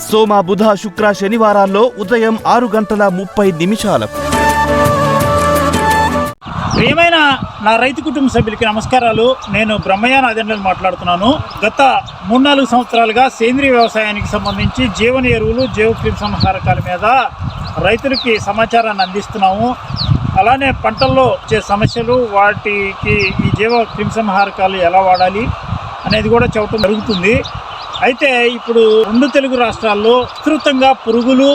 సోమ బుధ శుక్ర శనివారాల్లో ఉదయం ఆరు గంటల ముప్పై నిమిషాలకు. ప్రియమైన నా రైతు కుటుంబ సభ్యులకి నమస్కారాలు. నేను బ్రహ్మయ్య నాదెండ్రని మాట్లాడుతున్నాను. గత మూడు నాలుగు సంవత్సరాలుగా సేంద్రీయ వ్యవసాయానికి సంబంధించి జీవన ఎరువులు జీవ క్రిమి సంహారకాల మీద రైతులకి సమాచారాన్ని అందిస్తున్నాము. అలానే పంటల్లో వచ్చే సమస్యలు వాటికి ఈ జీవ క్రిమి సంహారకాలు ఎలా వాడాలి అనేది కూడా చెప్పడం జరుగుతుంది. అయితే ఇప్పుడు రెండు తెలుగు రాష్ట్రాల్లో విస్తృతంగా పురుగులు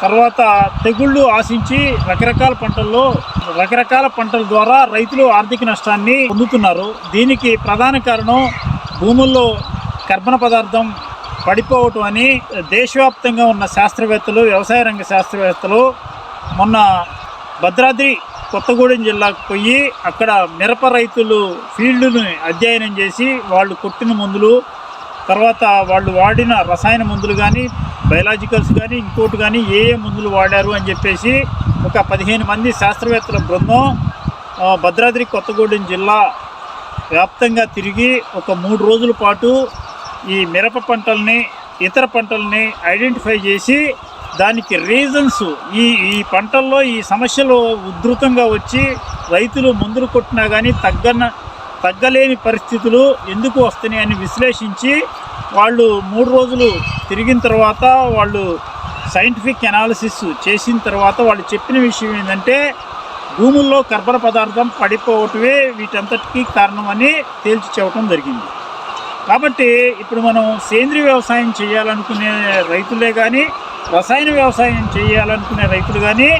తర్వాత తెగుళ్ళు ఆశించి రకరకాల పంటల్లో రకరకాల పంటల ద్వారా రైతులు ఆర్థిక నష్టాన్ని పొందుతున్నారు. దీనికి ప్రధాన కారణం భూముల్లో కర్బన పదార్థం పడిపోవటం అని దేశవ్యాప్తంగా ఉన్న శాస్త్రవేత్తలు వ్యవసాయ రంగ శాస్త్రవేత్తలు మొన్న భద్రాద్రి కొత్తగూడెం జిల్లాకు పోయి అక్కడ మిరప రైతులు ఫీల్డ్ను అధ్యయనం చేసి వాళ్ళు కొట్టిన మందులు తర్వాత వాళ్ళు వాడిన రసాయన మందులు కానీ బయలాజికల్స్ కానీ ఇంకోటి కానీ ఏ ఏ మందులు వాడారు అని చెప్పేసి ఒక పదిహేను మంది శాస్త్రవేత్తల బృందం భద్రాద్రి కొత్తగూడెం జిల్లా వ్యాప్తంగా తిరిగి ఒక మూడు రోజుల పాటు ఈ మిరప పంటల్ని ఇతర పంటల్ని ఐడెంటిఫై చేసి దానికి రీజన్స్ ఈ ఈ పంటల్లో ఈ సమస్యలు ఉధృతంగా వచ్చి రైతులు మందులు కొట్టినా కానీ తగ్గన తగ్గలేని పరిస్థితులు ఎందుకు వస్తున్నాయని విశ్లేషించి వాళ్ళు మూడు రోజులు తిరిగిన తర్వాత వాళ్ళు సైంటిఫిక్ అనాలిసిస్ చేసిన తర్వాత వాళ్ళు చెప్పిన విషయం ఏంటంటే భూముల్లో కర్బన పదార్థం పడిపోవటమే వీటంతటికీ కారణమని తేల్చి చెప్పడం జరిగింది. కాబట్టి ఇప్పుడు మనం సేంద్రీయ వ్యవసాయం చేయాలనుకునే రైతులే కానీ రసాయన వ్యవసాయం చేయాలనుకునే రైతులు కానీ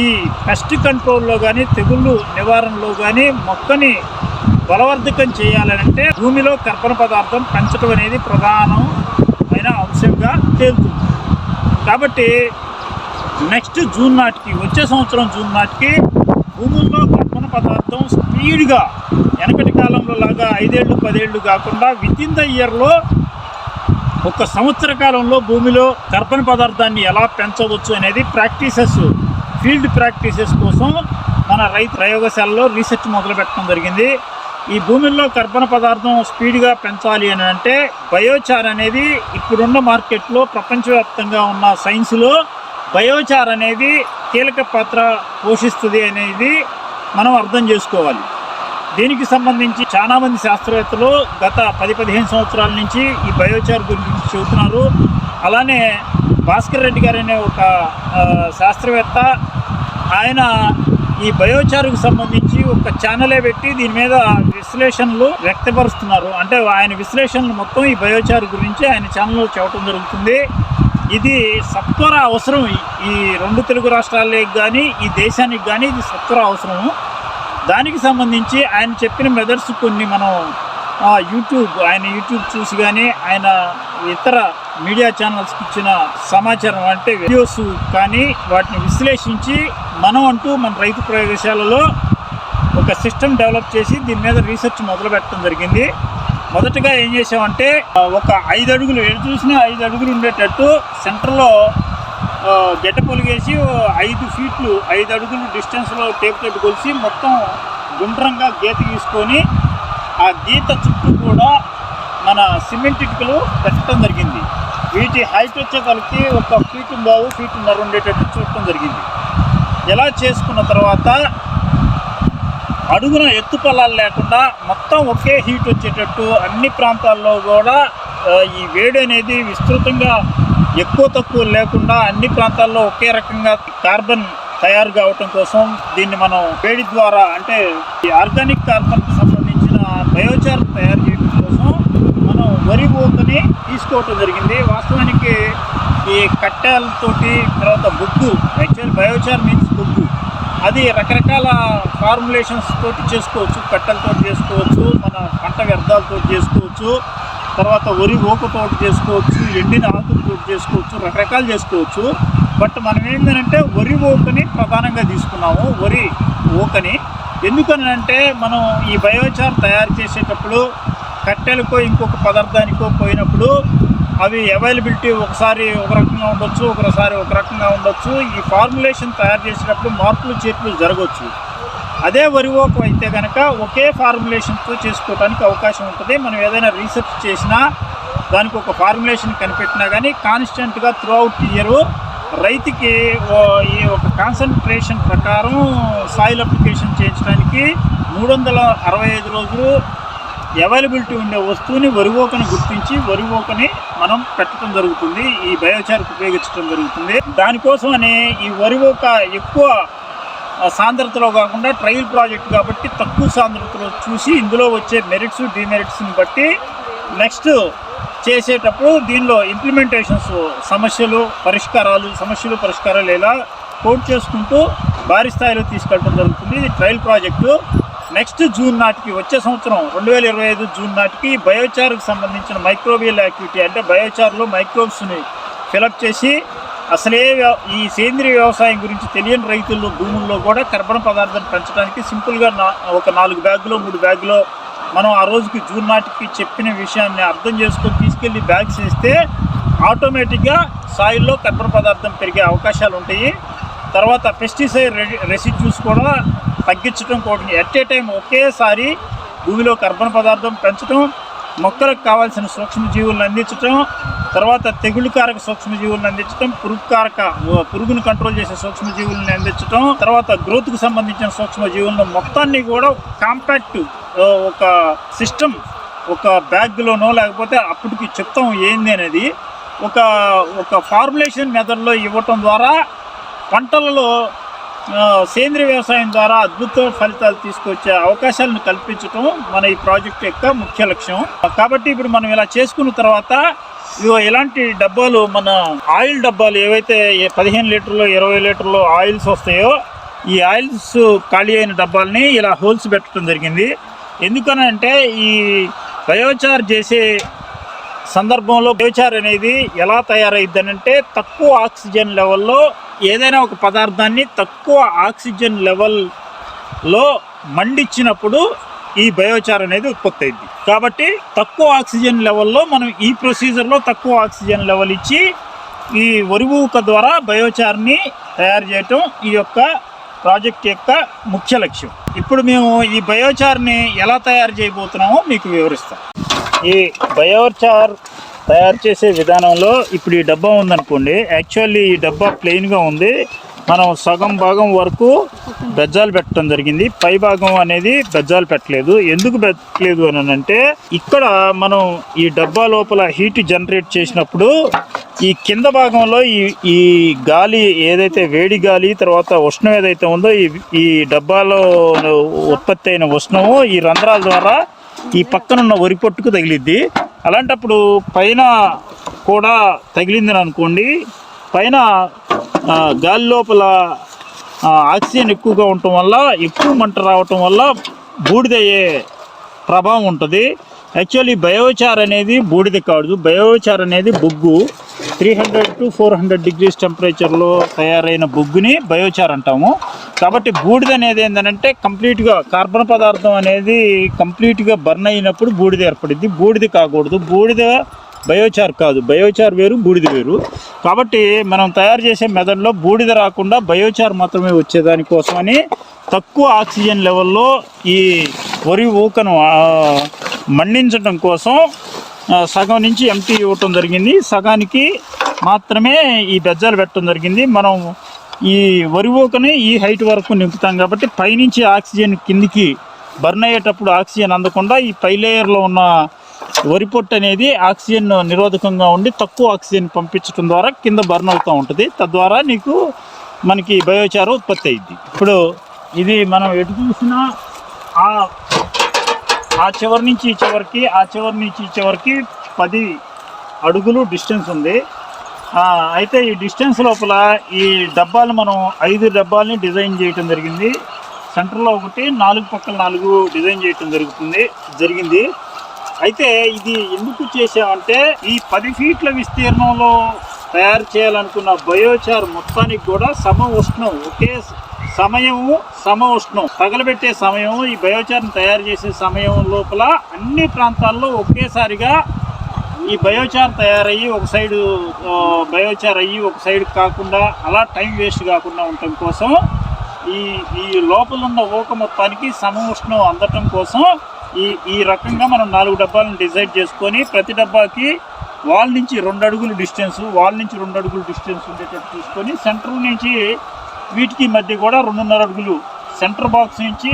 ఈ పెస్ట్ కంట్రోల్లో కానీ తెగుళ్ళు నివారణలో కానీ మొక్కని బలవర్ధకం చేయాలనంటే భూమిలో కర్బన పదార్థం పెంచడం అనేది ప్రధానమైన అంశంగా తేలుతుంది. కాబట్టి నెక్స్ట్ జూన్ నాటికి వచ్చే సంవత్సరం జూన్ నాటికి భూముల్లో కర్బన పదార్థం స్పీడ్గా వెనకటి కాలంలో లాగా ఐదేళ్ళు పదేళ్ళు కాకుండా విత్ ఇన్ ద ఇయర్లో ఒక సంవత్సర కాలంలో భూమిలో కర్బన పదార్థాన్ని ఎలా పెంచవచ్చు అనేది ప్రాక్టీసెస్ ఫీల్డ్ ప్రాక్టీసెస్ కోసం మన రైతు ప్రయోగశాలలో రీసెర్చ్ మొదలు పెట్టడం జరిగింది. ఈ భూమిలో కర్బన పదార్థం స్పీడ్గా పెంచాలి అని అంటే బయోచార్ అనేది ఇప్పుడున్న మార్కెట్లో ప్రపంచవ్యాప్తంగా ఉన్న సైన్స్లో బయోచార్ అనేది కీలక పాత్ర పోషిస్తుంది అనేది మనం అర్థం చేసుకోవాలి. దీనికి సంబంధించి చాలామంది శాస్త్రవేత్తలు గత పది పదిహేను సంవత్సరాల నుంచి ఈ బయోచార్ గురించి చెబుతున్నారు. అలానే భాస్కర్ రెడ్డి గారు అనే ఒక శాస్త్రవేత్త ఆయన ఈ బయోచార్కు సంబంధించి ఒక ఛానలే పెట్టి దీని మీద విశ్లేషణలు వ్యక్తపరుస్తున్నారు. అంటే ఆయన విశ్లేషణలు మొత్తం ఈ బయోచార్ గురించి ఆయన ఛానల్లో చెప్పడం జరుగుతుంది. ఇది సత్వర అవసరం. ఈ- రెండు తెలుగు రాష్ట్రాలకి కానీ ఈ దేశానికి కానీ ఇది సత్వర అవసరము. దానికి సంబంధించి ఆయన చెప్పిన మెథడ్స్ కొన్ని మనం యూట్యూబ్ ఆయన యూట్యూబ్ చూసి కానీ ఆయన ఇతర మీడియా ఛానల్స్కి ఇచ్చిన సమాచారం అంటే వీడియోస్ కానీ వాటిని విశ్లేషించి మనం అంటూ మన రైతు ప్రయోగశాలలో ఒక సిస్టమ్ డెవలప్ చేసి దీని మీద రీసెర్చ్ మొదలు పెట్టడం జరిగింది. మొదటగా ఏం చేసామంటే ఒక ఐదు అడుగులు ఎటు చూసినా ఐదు అడుగులు ఉండేటట్టు సెంటర్లో ఆ, పొలిగేసి ఐదు ఫీట్లు ఐదు అడుగులు డిస్టెన్స్లో టేప్ తోటి కొలిసి మొత్తం గుండ్రంగా గీత గీసుకొని ఆ గీత చుట్టూ కూడా మన సిమెంట్ ఇటుకలు పెట్టడం జరిగింది. వీటి హైట్ కలిపి ఒక ఫీట్ బావు ఫీటున్నర ఉండేటట్టు చూడటం జరిగింది. ఎలా చేసుకున్న తర్వాత అడుగున ఎత్తు పొలాలు లేకుండా మొత్తం ఒకే హీట్ వచ్చేటట్టు అన్ని ప్రాంతాల్లో కూడా ఈ వేడి అనేది విస్తృతంగా ఎక్కువ తక్కువ లేకుండా అన్ని ప్రాంతాల్లో ఒకే రకంగా కార్బన్ తయారు కావటం కోసం దీన్ని మనం వేడి ద్వారా అంటే ఈ ఆర్గానిక్ కార్బన్కి సంబంధించిన బయోచార్ తయారు చేయడం కోసం మనం వరి ఊతని తీసుకోవటం జరిగింది. వాస్తవానికి ఈ కట్టెలతోటి తర్వాత బొగ్గు యాక్చువల్ బయోచార్ మీన్స్ బొగ్గు. అది రకరకాల ఫార్ములేషన్స్ తోటి చేసుకోవచ్చు కట్టెలతో చేసుకోవచ్చు మన పంట వ్యర్థాలతో చేసుకోవచ్చు తర్వాత వరి ఊకతో చేసుకోవచ్చు ఎండిన ఆకులతో చేసుకోవచ్చు రకరకాలు చేసుకోవచ్చు. బట్ మనం ఏంటంటే వరి ఊకని ప్రధానంగా తీసుకున్నాము. వరి ఊకని ఎందుకనంటే మనం ఈ బయోచార్ తయారు చేసేటప్పుడు కట్టెలకో ఇంకొక పదార్థానికో పోయినప్పుడు అవి అవైలబిలిటీ ఒకసారి ఒక రకంగా ఉండొచ్చు ఒకసారి ఒక రకంగా ఉండొచ్చు. ఈ ఫార్ములేషన్ తయారు చేసేటప్పుడు మార్పులు చేర్పులు జరగవచ్చు అదే వరివోకు అయితే కనుక ఒకే ఫార్ములేషన్తో చేసుకోవడానికి అవకాశం ఉంటుంది. మనం ఏదైనా రీసెర్చ్ చేసినా దానికి ఒక ఫార్ములేషన్ కనిపెట్టినా కానీ కాన్స్టెంట్గా త్రూ అవుట్ ఇయర్ రైతుకి ఈ ఒక కాన్సన్ట్రేషన్ ప్రకారం సాయిల్ అప్లికేషన్ చేయించడానికి మూడు వందల అరవై ఐదు రోజులు అవైలబిలిటీ ఉండే వస్తువుని వరివోకను గుర్తించి వరివోకని మనం పెట్టడం జరుగుతుంది ఈ బయోచార్కి ఉపయోగించడం జరుగుతుంది. దానికోసమని ఈ వరివోక ఎక్కువ సాంద్రతలో కాకుండా ట్రయల్ ప్రాజెక్ట్ కాబట్టి తక్కువ సాంద్రతలో చూసి ఇందులో వచ్చే మెరిట్స్ డిమెరిట్స్ని బట్టి నెక్స్ట్ చేసేటప్పుడు దీనిలో ఇంప్లిమెంటేషన్స్ సమస్యలు పరిష్కారాలు సమస్యలు పరిష్కారాలు ఇలా కోట్ చేసుకుంటూ భారీ స్థాయిలో తీసుకెళ్ళడం జరుగుతుంది. ఇది ట్రయల్ ప్రాజెక్టు నెక్స్ట్ జూన్ నాటికి వచ్చే సంవత్సరం రెండు వేల ఇరవై ఐదు జూన్ నాటికి బయోచార్కి సంబంధించిన మైక్రోబియల్ యాక్టివిటీ అంటే బయోచార్లో మైక్రోబ్స్ని ఫిలప్ చేసి అసలే వ్య- ఈ సేంద్రియ వ్యవసాయం గురించి తెలియని రైతుల్లో భూముల్లో కూడా కర్బన పదార్థాన్ని పెంచడానికి సింపుల్గా నా ఒక నాలుగు బ్యాగులో మూడు బ్యాగులో మనం ఆ రోజుకి జూన్ నాటికి చెప్పిన విషయాన్ని అర్థం చేసుకొని తీసుకెళ్ళి బ్యాగ్స్ వేస్తే ఆటోమేటిక్గా సాయిల్లో కర్బన పదార్థం పెరిగే అవకాశాలు ఉంటాయి తర్వాత పెస్టిసైడ్ రెసిడ్యూస్ కూడా తగ్గించడం కూడా ఎట్ ఏ టైం ఒకేసారి భూమిలో కర్బన పదార్థం పెంచడం మొక్కలకు కావాల్సిన సూక్ష్మజీవులను అందించడం తర్వాత తెగుళ్ళు కారక సూక్ష్మజీవులను అందించడం పురుగు కారక పురుగును కంట్రోల్ చేసే సూక్ష్మజీవులను అందించడం తర్వాత గ్రోత్కు సంబంధించిన సూక్ష్మజీవులను మొత్తాన్ని కూడా కాంపాక్ట్ ఒక సిస్టమ్ ఒక బ్యాగ్లోనో లేకపోతే అప్పటికి చెప్తాం ఏంది అనేది ఒక ఒక ఫార్ములేషన్ మెథడ్లో ఇవ్వటం ద్వారా పంటలలో సేంద్రియ వ్యవసాయం ద్వారా అద్భుత ఫలితాలు తీసుకొచ్చే అవకాశాలను కల్పించడం మన ఈ ప్రాజెక్ట్ యొక్క ముఖ్య లక్ష్యం. కాబట్టి ఇప్పుడు మనం ఇలా చేసుకున్న తర్వాత ఇగో ఇలాంటి డబ్బాలు మన ఆయిల్ డబ్బాలు ఏవైతే పదిహేను లీటర్లు ఇరవై లీటర్లు ఆయిల్స్ వస్తాయో ఈ ఆయిల్స్ ఖాళీ అయిన డబ్బాలని ఇలా హోల్స్ పెట్టడం జరిగింది. ఎందుకనంటే ఈ బయోచార్ చేసే సందర్భంలో బయోచార్ అనేది ఎలా తయారైద్ది అంటే తక్కువ ఆక్సిజన్ లెవెల్లో ఏదైనా ఒక పదార్థాన్ని తక్కువ ఆక్సిజన్ లెవెల్లో మండిచ్చినప్పుడు ఈ బయోచార్ అనేది ఉత్పత్తి అయింది. కాబట్టి తక్కువ ఆక్సిజన్ లెవెల్లో మనం ఈ ప్రొసీజర్లో తక్కువ ఆక్సిజన్ లెవెల్ ఇచ్చి ఈ ఒరివూక ద్వారా బయోచార్ని తయారు చేయటం ఈ యొక్క ప్రాజెక్ట్ యొక్క ముఖ్య లక్ష్యం. ఇప్పుడు మేము ఈ బయోచార్ని ఎలా తయారు చేయబోతున్నామో మీకు వివరిస్తాం. ఈ బయోచార్ తయారు చేసే విధానంలో ఇప్పుడు ఈ డబ్బా ఉందనుకోండి యాక్చువల్లీ ఈ డబ్బా ప్లెయిన్గా ఉంది. మనం సగం భాగం వరకు బెజ్జాలు పెట్టడం జరిగింది. పై భాగం అనేది బెజ్జాలు పెట్టలేదు. ఎందుకు పెట్టలేదు అని అంటే ఇక్కడ మనం ఈ డబ్బా లోపల హీట్ జనరేట్ చేసినప్పుడు ఈ కింద భాగంలో ఈ ఈ గాలి ఏదైతే వేడి గాలి తర్వాత ఉష్ణం ఏదైతే ఉందో ఈ ఈ డబ్బాలో ఉత్పత్తి అయిన ఉష్ణము ఈ రంధ్రాల ద్వారా ఈ పక్కనున్న వరి పొట్టుకు తగిలిద్ది. అలాంటప్పుడు పైన కూడా తగిలిందని అనుకోండి. పైన గాలి లోపల ఆక్సిజన్ ఎక్కువగా ఉండటం వల్ల ఎక్కువ మంట రావటం వల్ల బూడిదయ్యే ప్రభావం ఉంటుంది. యాక్చువల్లీ బయోచార్ అనేది బూడిద కాదు. బయోచార్ అనేది బొగ్గు. Three hundred to four hundred degrees టెంపరేచర్లో తయారైన బొగ్గుని బయోచార్ అంటాము. కాబట్టి బూడిద అనేది ఏంటంటే కంప్లీట్గా కార్బన్ పదార్థం అనేది కంప్లీట్గా బర్న్ అయినప్పుడు బూడిద ఏర్పడింది బూడిద కాకూడదు. బూడిద బయోచార్ కాదు. బయోచార్ వేరు బూడిద వేరు. కాబట్టి మనం తయారు చేసే మెదడులో బూడిద రాకుండా బయోచార్ మాత్రమే వచ్చేదానికోసమని తక్కువ ఆక్సిజన్ లెవెల్లో ఈ వరి ఊకను మండించడం కోసం సగం నుంచి ఎంటీ ఇవ్వటం జరిగింది. సగానికి మాత్రమే ఈ బెజ్జాలు పెట్టడం జరిగింది. మనం ఈ వరి ఊకని ఈ హైట్ వరకు నింపుతాం కాబట్టి పైనుంచి ఆక్సిజన్ కిందికి బర్న్ అయ్యేటప్పుడు ఆక్సిజన్ అందకుండా ఈ పై లేయర్లో ఉన్న వరి పొట్టు అనేది ఆక్సిజన్ నిరోధకంగా ఉండి తక్కువ ఆక్సిజన్ పంపించడం ద్వారా కింద బర్న్ అవుతూ ఉంటుంది. తద్వారా నీకు మనకి బయోచారం ఉత్పత్తి అయింది ఇప్పుడు ఇది మనం ఎటు చూసినా ఆ ఆ చివరి నుంచి ఈ చివరికి ఆ చివరి నుంచి ఈ చివరికి పది అడుగులు డిస్టెన్స్ ఉంది. అయితే ఈ డిస్టెన్స్ లోపల ఈ డబ్బాలు మనం ఐదు డబ్బాలని డిజైన్ చేయటం జరిగింది. సెంటర్లో ఒకటి నాలుగు పక్కల నాలుగు డిజైన్ చేయటం జరుగుతుంది జరిగింది. అయితే ఇది ఎందుకు చేసామంటే ఈ పది ఫీట్ల విస్తీర్ణంలో తయారు చేయాలనుకున్న బయోచార్ మొత్తానికి కూడా సమ ఉష్ణం ఒకే సమయము సమ ఉష్ణం తగలబెట్టే సమయం ఈ బయోచార్ని తయారు చేసే సమయం లోపల అన్ని ప్రాంతాల్లో ఒకేసారిగా ఈ బయోచార్ తయారయ్యి ఒక సైడు బయోచార్ అయ్యి ఒక సైడ్ కాకుండా అలా టైం వేస్ట్ కాకుండా ఉండటం కోసం ఈ ఈ లోపల ఉన్న ఊక మొత్తానికి సమ ఉష్ణం అందటం కోసం ఈ ఈ రకంగా మనం నాలుగు డబ్బాలను డిసైడ్ చేసుకొని ప్రతి డబ్బాకి వాల్ నుంచి రెండు అడుగులు డిస్టెన్స్ వాల్ నుంచి రెండు అడుగులు డిస్టెన్స్ ఉండేటట్టు తీసుకొని సెంటర్ నుంచి వీటికి మధ్య కూడా రెండున్నర అడుగులు సెంటర్ బాక్స్ నుంచి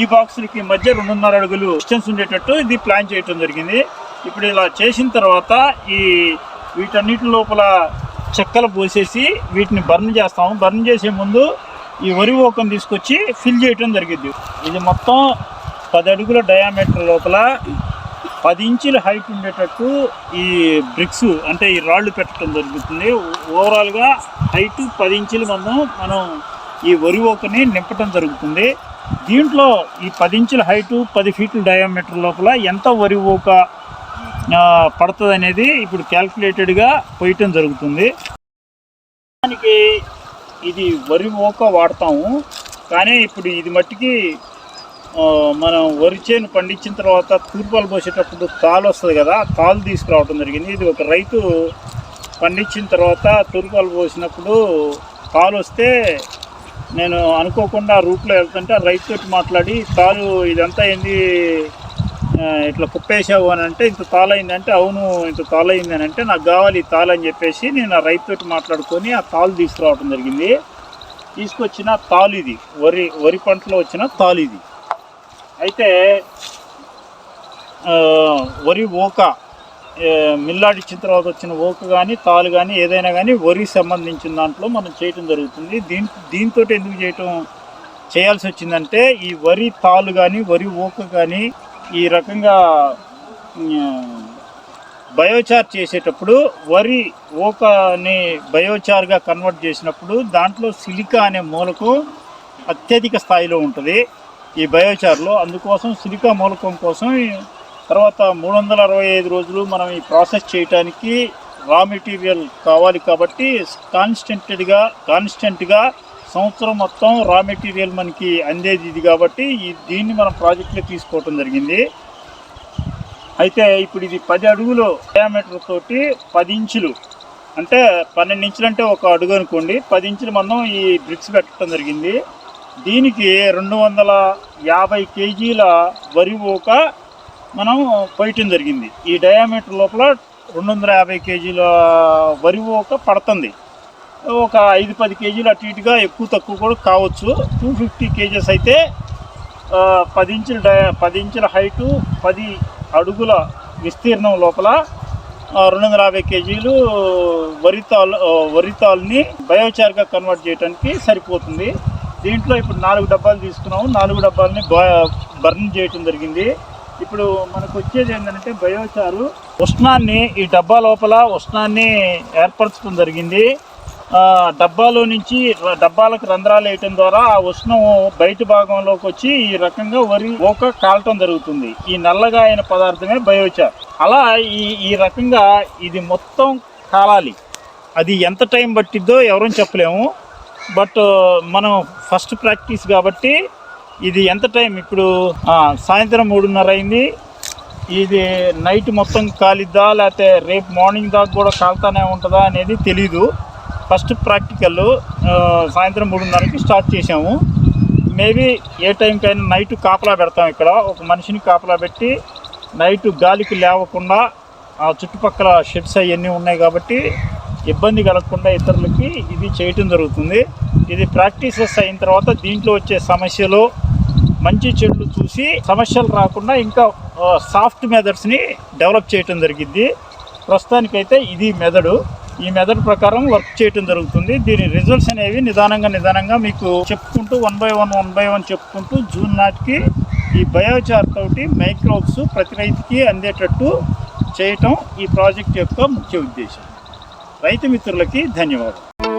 ఈ బాక్సులకి మధ్య రెండున్నర అడుగులు డిస్టెన్స్ ఉండేటట్టు ఇది ప్లాన్ చేయటం జరిగింది. ఇప్పుడు ఇలా చేసిన తర్వాత ఈ వీటన్నిటి లోపల చెక్కలు పోసేసి వీటిని బర్న్ చేస్తాము. బర్న్ చేసే ముందు ఈ వరి ఓకం తీసుకొచ్చి ఫిల్ చేయటం జరిగింది. ఇది మొత్తం పది అడుగుల డయామీటర్ లోపల పది ఇంచుల హైట్ ఉండేటట్టు ఈ బ్రిక్స్ అంటే ఈ రాళ్ళు పెట్టడం జరుగుతుంది. ఓవరాల్గా హైట్ పది ఇంచుల మనం మనం ఈ వరి ఓకని నింపటం జరుగుతుంది. దీంట్లో ఈ పది ఇంచుల హైటు పది ఫీట్ల డయామీటర్ లోపల ఎంత వరి ఓక పడుతుంది అనేది ఇప్పుడు క్యాల్కులేటెడ్గా పోయటం జరుగుతుంది. దానికి ఇది వరి ఓక వాడతాము. కానీ ఇప్పుడు ఇది మట్టికి మనం వరి చేను పండించిన తర్వాత తూర్పాలు పోసేటప్పుడు తాలు వస్తుంది కదా తాలు తీసుకురావడం జరిగింది. ఇది ఒక రైతు పండించిన తర్వాత తూర్పాలు పోసినప్పుడు తాలు వస్తే నేను అనుకోకుండా రూట్లో వెళ్తుంటే రైతు తోటి మాట్లాడి తాలు ఇదంతా ఏంది? ఇట్లా కుప్పేసావు అని అంటే ఇంత తాళైందంటే అవును ఇంత తాళైంది అని అంటే నాకు కావాలి ఈ తాళు అని చెప్పేసి నేను ఆ రైతుతో మాట్లాడుకొని ఆ తాలు తీసుకురావడం జరిగింది. తీసుకొచ్చిన తాలు ఇది వరి వరి పంటలో వచ్చిన తాలు ఇది. అయితే వరి ఓక మిల్లాడి మిల్లాడిచ్చిన తర్వాత వచ్చిన ఓక కానీ తాలు కానీ ఏదైనా కానీ వరి సంబంధించిన దాంట్లో మనం చేయటం జరుగుతుంది. దీని దీంతో ఎందుకు చేయటం చేయాల్సి వచ్చిందంటే ఈ వరి తాలు కానీ వరి ఓక కానీ ఈ రకంగా బయోచార్ చేసేటప్పుడు వరి ఓకని బయోచార్గా కన్వర్ట్ చేసినప్పుడు దాంట్లో సిలికా అనే మూలకం అత్యధిక స్థాయిలో ఉంటుంది. ఈ బయోచార్లో. అందుకోసం సిలికా మూలకం కోసం తర్వాత మూడు వందల అరవై ఐదు రోజులు మనం ఈ ప్రాసెస్ చేయడానికి రా మెటీరియల్ కావాలి కాబట్టి కాన్స్టెంటెడ్గా కాన్స్టెంట్గా సంవత్సరం మొత్తం రా మెటీరియల్ మనకి అందేది ఇది కాబట్టి ఈ దీన్ని మనం ప్రాజెక్ట్లో తీసుకోవటం జరిగింది. అయితే ఇప్పుడు ఇది పది అడుగులు డయామీటర్ తోటి పది ఇంచులు. అంటే పన్నెండు ఇంచులు అంటే ఒక అడుగు అనుకోండి. పది ఇంచులు మనం ఈ బ్రిక్స్ పెట్టడం జరిగింది. దీనికి రెండు వందల యాభై కేజీల వరి ఊక మనం పోయటం జరిగింది. ఈ డయామీటర్ లోపల రెండు వందల యాభై కేజీల వరి ఊక పడుతుంది. ఒక ఐదు పది కేజీలు అటు ఇటుగా ఎక్కువ తక్కువ కూడా కావచ్చు. టూ ఫిఫ్టీ కేజెస్ అయితే పది ఇంచుల డయా పది ఇంచుల హైటు పది అడుగుల విస్తీర్ణం లోపల రెండు వందల యాభై కేజీలు వరితాలు వరితాల్ని బయోచార్గా కన్వర్ట్ చేయడానికి సరిపోతుంది. దీంట్లో ఇప్పుడు నాలుగు డబ్బాలు తీసుకున్నాము. నాలుగు డబ్బాలని బర్న్ చేయటం జరిగింది. ఇప్పుడు మనకు వచ్చేది ఏంటంటే బయోచారు. ఉష్ణాన్ని ఈ డబ్బా లోపల ఉష్ణాన్ని ఏర్పరచడం జరిగింది. డబ్బాలో నుంచి డబ్బాలకు రంధ్రాలు వేయటం ద్వారా ఆ ఉష్ణం బయట భాగంలోకి వచ్చి ఈ రకంగా వరి ఓక కాలటం జరుగుతుంది. ఈ నల్లగా అయిన పదార్థమే బయోచార్. అలా ఈ ఈ రకంగా ఇది మొత్తం కాలాలి. అది ఎంత టైం పట్టిద్దో ఎవరూ చెప్పలేము. బట్ మనం ఫస్ట్ ప్రాక్టీస్ కాబట్టి ఇది ఎంత టైం? ఇప్పుడు సాయంత్రం మూడున్నర అయింది. ఇది నైట్ మొత్తం కాలిద్దా లేకపోతే రేపు మార్నింగ్ దాకా కూడా కాలుతానే ఉంటుందా అనేది తెలీదు. ఫస్ట్ ప్రాక్టికల్ సాయంత్రం మూడున్నరకి స్టార్ట్ చేసాము మేబీ ఏ టైంకైనా నైట్ కాపలా పెడతాం ఇక్కడ. ఒక మనిషిని కాపలా పెట్టి నైట్ గాలికి లేవకుండా ఆ చుట్టుపక్కల షెడ్స్ అవన్నీ ఉన్నాయి కాబట్టి ఇబ్బంది కలగకుండా ఇతరులకి ఇది చేయటం జరుగుతుంది. ఇది ప్రాక్టీసెస్ అయిన తర్వాత దీంట్లో వచ్చే సమస్యలు మంచి చెడులు చూసి సమస్యలు రాకుండా ఇంకా సాఫ్ట్ మెథడ్స్ని డెవలప్ చేయటం జరిగింది ప్రస్తుతానికైతే ఇది మెథడు ఈ మెథడ్ ప్రకారం వర్క్ చేయటం జరుగుతుంది. దీని రిజల్ట్స్ అనేవి నిదానంగా నిదానంగా మీకు చెప్పుకుంటూ one by one one by one చెప్పుకుంటూ జూన్ నాటికి ఈ బయోచార్ తోటి మైక్రోబ్స్ ప్రతి రైతుకి అందేటట్టు చేయటం ఈ ప్రాజెక్ట్ యొక్క ముఖ్య ఉద్దేశం. రైతు మిత్రులకి ధన్యవాదాలు.